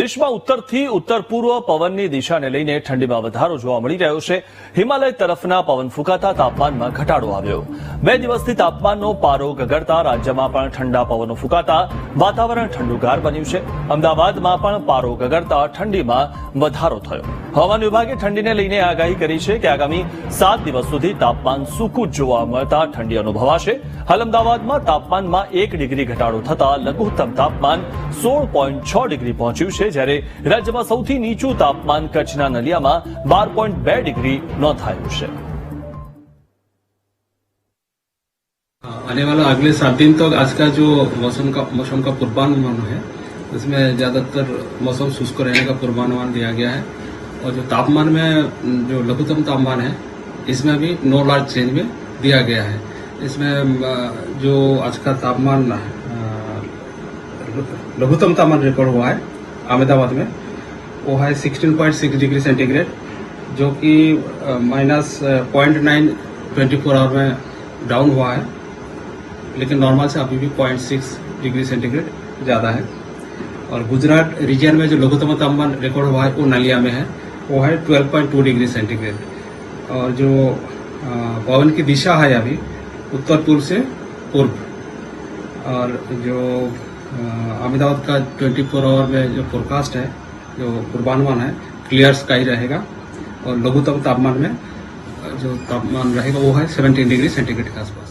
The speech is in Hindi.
દેશમાં ઉત્તરથી ઉત્તર પૂર્વ પવનની દિશાને લઈને ઠંડીમાં વધારો જોવા મળી રહ્યો છે. હિમાલય તરફના પવન ફૂંકાતા તાપમાનમાં ઘટાડો આવ્યો. બે દિવસથી તાપમાનનો પારો ગગડતા રાજ્યમાં પણ ઠંડા પવનો ફૂંકાતા વાતાવરણ ઠંડુગાર બન્યું છે. અમદાવાદમાં પણ પારો ગગડતા ઠંડીમાં વધારો થયો. હવામાન વિભાગે ઠંડીને લઈને આગાહી કરી છે કે આગામી સાત દિવસ સુધી તાપમાન સૂકું જોવા મળતા ઠંડી અનુભવાશે. હાલ અમદાવાદમાં તાપમાનમાં એક ડિગ્રી ઘટાડો થતા લઘુત્તમ તાપમાન સોળ પોઈન્ટ છ ડિગ્રી પહોંચ્યું છે. જ્યારે રાજ્યમાં સૌથી નીચું તાપમાન કચ્છના નલિયામાં બાર પોઈન્ટ બે ડિગ્રી નોંધાયું છે आने वाला अगले सात दिन तक आज का जो मौसम का मौसम का पूर्वानुमान है उसमें ज्यादातर मौसम शुष्क रहने का पूर्वानुमान दिया गया है और जो तापमान में जो लघुत्तम तापमान है इसमें भी नो लार्ज चेंज में दिया गया है इसमें अ, जो आज का तापमान अ, लघुत्तम तापमान रिकॉर्ड हुआ है अहमदाबाद में। वो है 16.6 डिग्री सेंटीग्रेड, जो कि minus point nine twenty four hour में डाउन हुआ है, लेकिन नॉर्मल से अभी भी पॉइंट सिक्स डिग्री सेंटीग्रेड ज़्यादा है। और गुजरात रीजन में जो लघुतम तापमान रिकॉर्ड हुआ है, वो नलिया में है। वो है twelve point two degree centigrade. और जो पवन की दिशा है अभी, उत्तर पूर्व से पूर्व। और जो अहमदाबाद का 24 फोर आवर में जो फोरकास्ट है, जो पूर्वानुमान है क्लियर स्काई रहेगा और लघुतम तापमान में जो तापमान रहेगा वो है 17 डिग्री सेंटीग्रेड के आसपास।